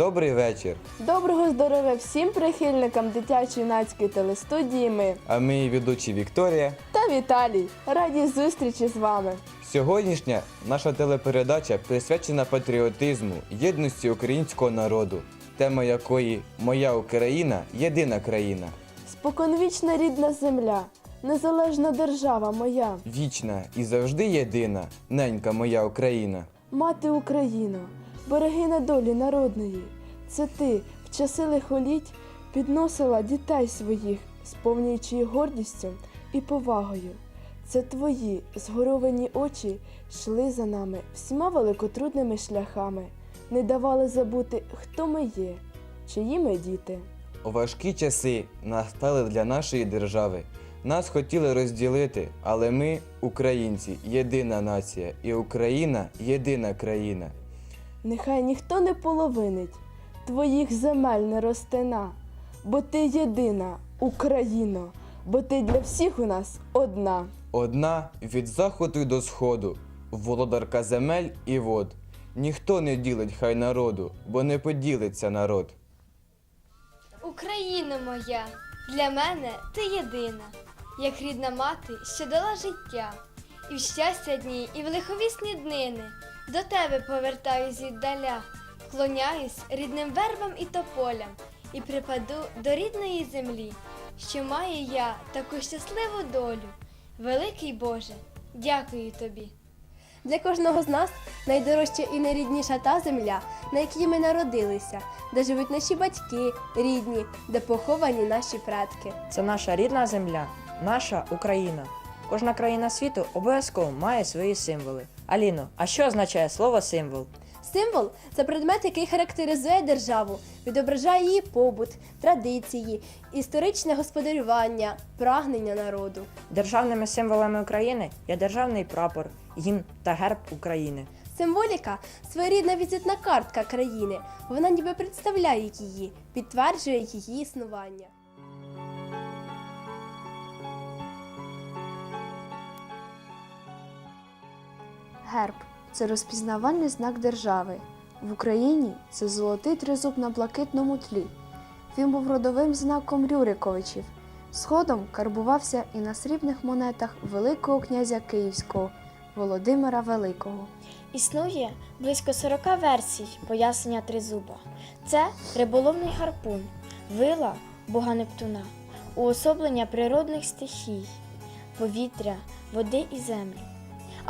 добрий вечір. Доброго здоров'я всім прихильникам дитячо-юнацької телестудії ми А ми її ведучі Вікторія. та Віталій. Раді зустрічі з вами. Сьогоднішня наша телепередача присвячена патріотизму, єдності українського народу, тема якої Моя Україна єдина країна, Споконвічна рідна земля, незалежна держава моя, вічна і завжди єдина, ненька моя Україна. мати Україно, берегиня долі народної. Це ти в часи лихоліть підносила дітей своїх, сповнюючи їх гордістю і повагою. Це твої згоровані очі йшли за нами всіма великотрудними шляхами, не давали забути, хто ми є, чиї ми діти. У важкі часи настали для нашої держави. Нас хотіли розділити, але ми, українці, єдина нація, і Україна єдина країна. Нехай ніхто не половинить твоїх земель не розтина, бо ти єдина, Україно, бо ти для всіх у нас одна. Одна від заходу до сходу, володарка земель і вод. Ніхто не ділить хай народу, бо не поділиться народ. Україна моя, для мене ти єдина, як рідна мати, що дала життя, і в щастя дні, і в лиховісні днини до тебе повертаюсь віддаля, клоняюсь рідним вербам і тополям, і припаду до рідної землі, що маю я таку щасливу долю. Великий Боже, дякую тобі. Для кожного з нас найдорожча і найрідніша та земля, на якій ми народилися, де живуть наші батьки, рідні, де поховані наші предки. Це наша рідна земля, наша Україна. Кожна країна світу обов'язково має свої символи. Аліно, а що означає слово символ? Символ це предмет, який характеризує державу, відображає її побут, традиції, історичне господарювання, прагнення народу. Державними символами України є державний прапор, гімн та герб України. Символіка своєрідна візитна картка країни. Вона ніби представляє її, підтверджує її існування. Герб це розпізнавальний знак держави. В Україні це золотий тризуб на блакитному тлі. Він був родовим знаком Рюриковичів. Згодом карбувався і на срібних монетах Великого князя Київського Володимира Великого. Існує близько 40 версій пояснення тризуба. Це риболовний гарпун, вила бога Нептуна, уособлення природних стихій, повітря, води і землі.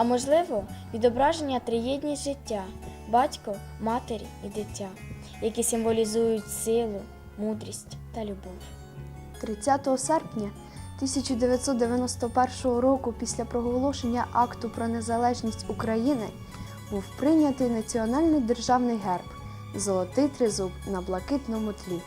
А можливо, відображення триєдність життя батько, матері і дитя, які символізують силу, мудрість та любов. 30 серпня 1991 року, після проголошення акту про незалежність України, був прийнятий національний державний герб Золотий тризуб на блакитному тлі.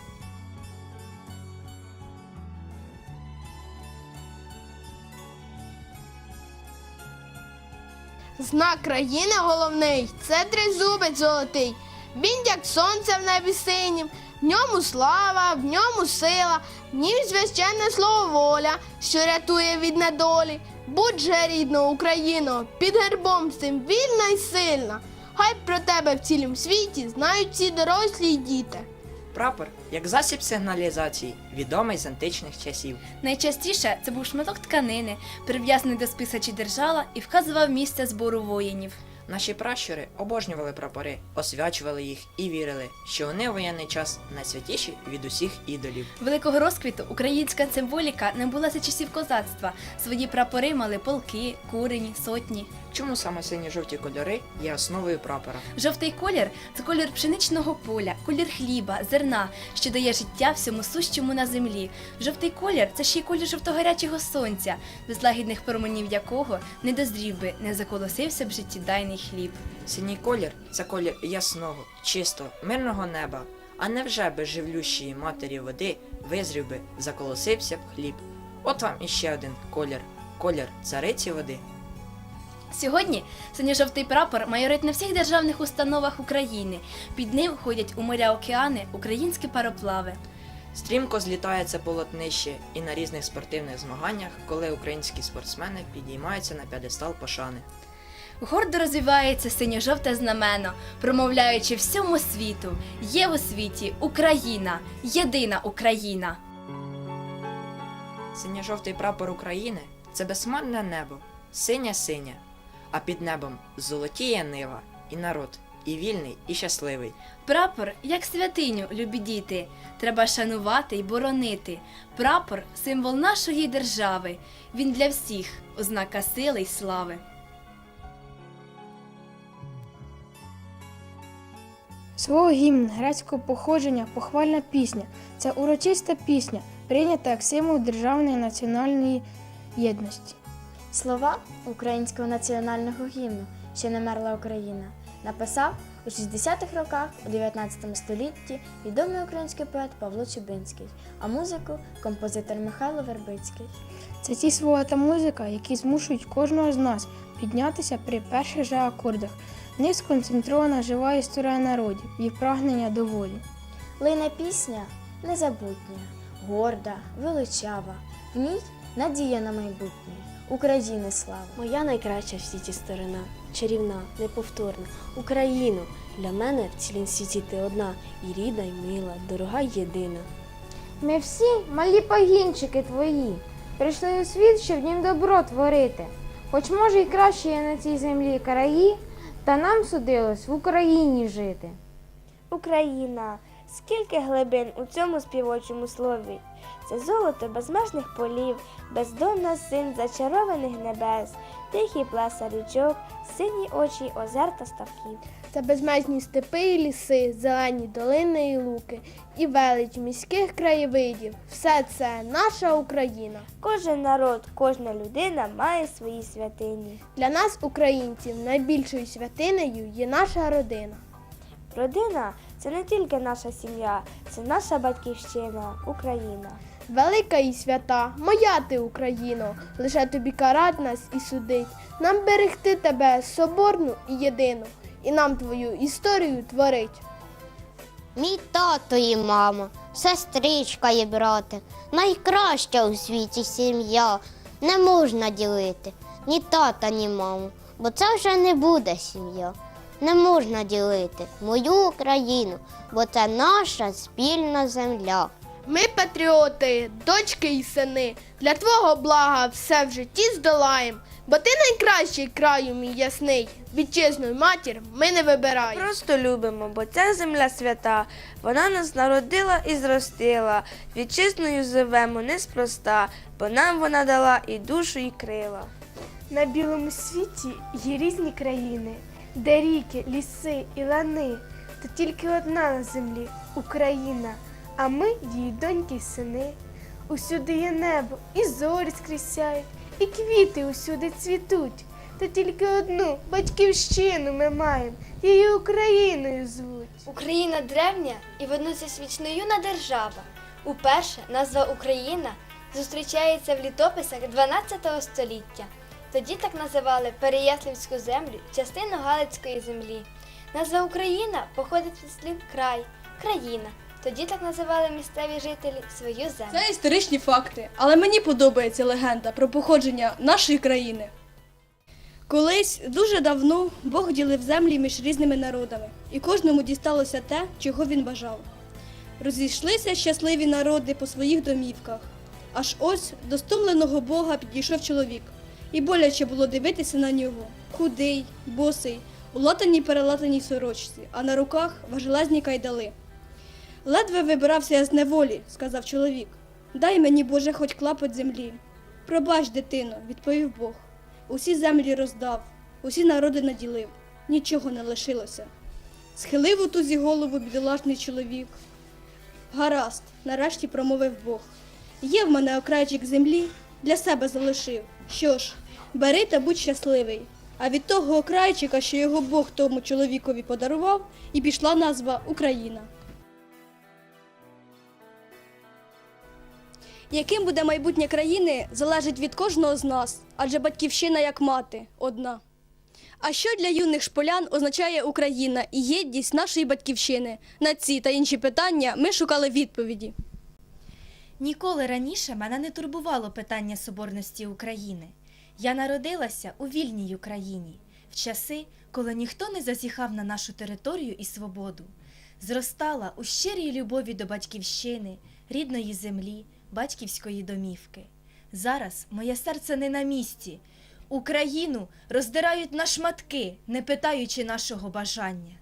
Знак країни головний це тризубець золотий. Він як сонце в небі синім, в ньому слава, в ньому сила, в нім священне слово воля, що рятує від недолі. Будь же рідно, Україно, під гербом цим вільна й сильна. Хай про тебе в цілім світі знають всі дорослі й діти. Прапор як засіб сигналізації, відомий з античних часів. Найчастіше це був шматок тканини, прив'язаний до списа чи держала і вказував місце збору воїнів. Наші пращури обожнювали прапори, освячували їх і вірили, що вони у воєнний час найсвятіші від усіх ідолів. Великого розквіту українська символіка не була за часів козацтва. Свої прапори мали полки, курені, сотні. Чому саме сині жовті кольори є основою прапора? Жовтий колір це колір пшеничного поля, колір хліба, зерна, що дає життя всьому сущому на землі. Жовтий колір це ще й колір жовтогарячого сонця, без лагідних променів якого не дозрів би, не заколосився б життєдайний хліб. Синій колір це колір ясного, чистого, мирного неба. А невже без живлющої матері води визрів би, заколосився б хліб? От вам іще один колір колір цариці води. Сьогодні синьо-жовтий прапор майорить на всіх державних установах України. Під ним ходять у моря океани українські пароплави. Стрімко злітає це полотнище і на різних спортивних змаганнях, коли українські спортсмени підіймаються на п'єдестал пошани. Гордо розвивається синьо-жовте знамено, промовляючи всьому світу. Є у світі Україна, єдина Україна. Синьо-жовтий прапор України це безсмарне небо, синя-синя, а під небом золотіє нива, і народ, і вільний, і щасливий. Прапор, як святиню, любі діти, треба шанувати й боронити. Прапор символ нашої держави. Він для всіх ознака сили й слави. Свого гімн грецького походження похвальна пісня. Це урочиста пісня, прийнята як символ державної національної єдності. Слова українського національного гімну Ще не мерла Україна написав у 60-х роках у 19 столітті відомий український поет Павло Чубинський, а музику композитор Михайло Вербицький. Це ті слова та музика, які змушують кожного з нас піднятися при перших же акордах. В них сконцентрована жива історія народів, їх прагнення до волі. Лине пісня незабутня, горда, величава. В ній надія на майбутнє, України слава. Моя найкраща в світі сторона, чарівна, неповторна, Україно. Для мене в цілім світі ти одна, і рідна, й мила, дорога й єдина. Ми всі малі погінчики твої, прийшли у світ, щоб в нім добро творити. Хоч може й краще є на цій землі краї, та нам судилось в Україні жити. Україна, скільки глибин у цьому співочому слові. Це золото безмежних полів, бездонна син зачарованих небес, тихий плеса річок, сині очі озер та ставків. Це безмежні степи і ліси, зелені долини і луки, і велич міських краєвидів. Все це наша Україна. Кожен народ, кожна людина має свої святині. Для нас, українців, найбільшою святинею є наша родина. Родина це не тільки наша сім'я, це наша батьківщина, Україна. Велика і свята, моя ти Україно, лише тобі карать нас і судить. Нам берегти тебе соборну і єдину, і нам твою історію творить. Мій тато і мама, сестричка і брати, найкраща у світі сім'я. Не можна ділити ні тата, ні маму, бо це вже не буде сім'я. Не можна ділити мою Україну, бо це наша спільна земля. Ми патріоти, дочки і сини, для твого блага все в житті здолаєм, бо ти найкращий краю мій ясний, вітчизну й матір ми не вибираємо. Просто любимо, бо ця земля свята, вона нас народила і зростила. Вітчизною живемо неспроста, бо нам вона дала і душу, і крила. На білому світі є різні країни, де ріки, ліси і лани, та тільки одна на землі Україна, а ми її доньки й сини. Усюди є небо, і зорі скрізь сяють, і квіти усюди цвітуть. Та тільки одну батьківщину ми маємо, її Україною звуть. Україна древня і водночас вічно юна держава. Уперше назва Україна зустрічається в літописах 12 століття. Тоді так називали Переяслівську землю, частину Галицької землі. Назва Україна походить від слів край, країна. Тоді так називали місцеві жителі свою землю. Це історичні факти, але мені подобається легенда про походження нашої країни. Колись дуже давно Бог ділив землі між різними народами, і кожному дісталося те, чого він бажав. Розійшлися щасливі народи по своїх домівках. Аж ось до стомленого Бога підійшов чоловік, і боляче було дивитися на нього. Худий, босий, у латаній перелатаній сорочці, а на руках важелезні кайдали. Ледве вибирався я з неволі, сказав чоловік. Дай мені, Боже, хоч клапоть землі. Пробач, дитино, відповів Бог. Усі землі роздав, усі народи наділив, нічого не лишилося. Схилив у тузі голову бідолашний чоловік. Гаразд, нарешті промовив Бог. Є в мене окрайчик землі, для себе залишив. Що ж, бери та будь щасливий. А від того окрайчика, що його Бог тому чоловікові подарував, і пішла назва Україна. Яким буде майбутнє країни, залежить від кожного з нас, адже батьківщина як мати одна. А що для юних шполян означає Україна і єдність нашої батьківщини? На ці та інші питання ми шукали відповіді. Ніколи раніше мене не турбувало питання соборності України. Я народилася у вільній Україні. в часи, коли ніхто не зазіхав на нашу територію і свободу, зростала у щирій любові до батьківщини, рідної землі, батьківської домівки. Зараз моє серце не на місці. Україну роздирають на шматки, не питаючи нашого бажання.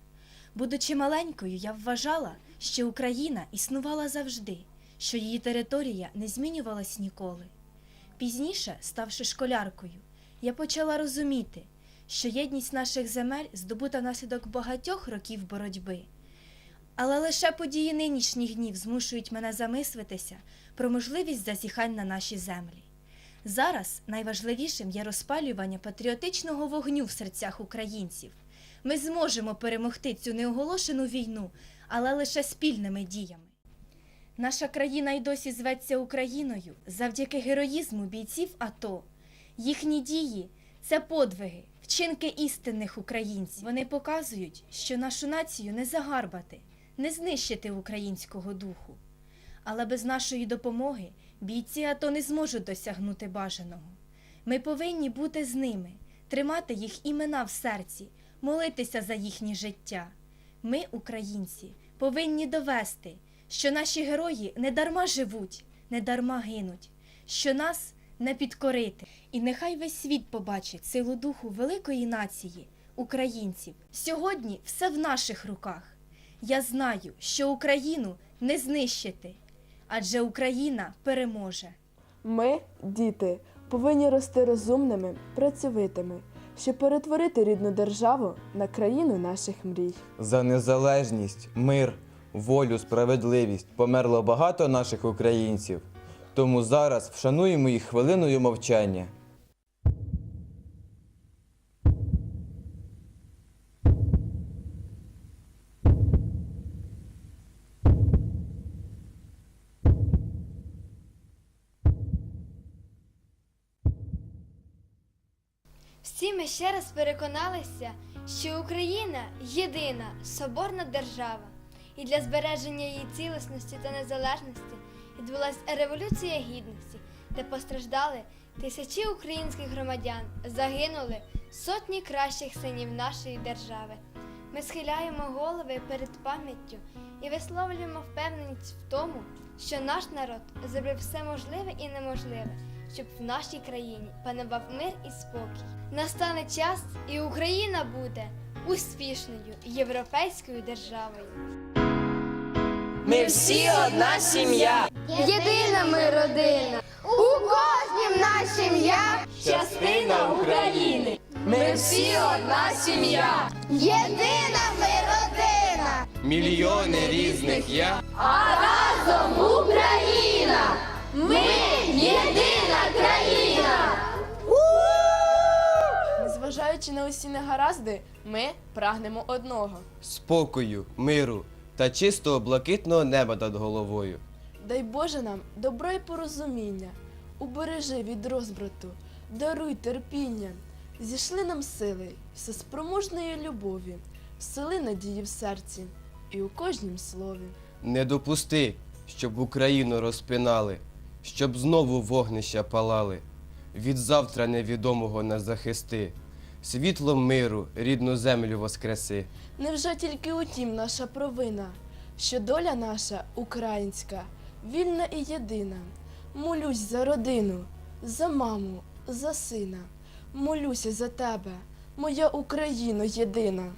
Будучи маленькою, я вважала, що Україна існувала завжди, що її територія не змінювалась ніколи. Пізніше, ставши школяркою, я почала розуміти, що єдність наших земель здобута внаслідок багатьох років боротьби. Але лише події нинішніх днів змушують мене замислитися про можливість зазіхань на наші землі. Зараз найважливішим є розпалювання патріотичного вогню в серцях українців. Ми зможемо перемогти цю неоголошену війну, але лише спільними діями. Наша країна й досі зветься Україною завдяки героїзму бійців АТО. Їхні дії це подвиги, вчинки істинних українців. Вони показують, що нашу націю не загарбати, не знищити українського духу. Але без нашої допомоги бійці АТО не зможуть досягнути бажаного. Ми повинні бути з ними, тримати їх імена в серці, молитися за їхнє життя. Ми, українці, повинні довести, що наші герої не дарма живуть, не дарма гинуть, що нас не підкорити. І нехай весь світ побачить силу духу великої нації, українців. Сьогодні все в наших руках. Я знаю, що Україну не знищити, адже Україна переможе. Ми, діти, повинні рости розумними, працьовитими, щоб перетворити рідну державу на країну наших мрій. За незалежність, мир, волю, справедливість померло багато наших українців. Тому зараз вшануємо їх хвилиною мовчання. Всі ми ще раз переконалися, що Україна єдина соборна держава, і для збереження її цілісності та незалежності відбулася революція гідності, де постраждали тисячі українських громадян, загинули сотні кращих синів нашої держави. Ми схиляємо голови перед пам'яттю і висловлюємо впевненість в тому, що наш народ зробив все можливе і неможливе, щоб в нашій країні панував мир і спокій. Настане час, і Україна буде успішною європейською державою. Ми всі одна сім'я. Єдина ми родина, у кожнім наша сім'я, Частина України. Ми всі одна сім'я. єдина ми родина, Мільйони різних я. А разом Україна, ми єдина країна. Незважаючи на усі негаразди, ми прагнемо одного. Спокою, миру та чистого блакитного неба над головою. Дай Боже нам добро і порозуміння, убережи від розбрату, даруй терпіння, зійшли нам сили, всеспроможної любові, всели надії в серці і у кожнім слові. Не допусти, щоб Україну розпинали, щоб знову вогнища палали. Від завтра невідомого не захисти. Світлом миру рідну землю воскреси. Невже тільки у тім наша провина, що доля наша українська, вільна і єдина. Молюсь за родину, за маму, за сина. Молюся за тебе, моя Україно єдина.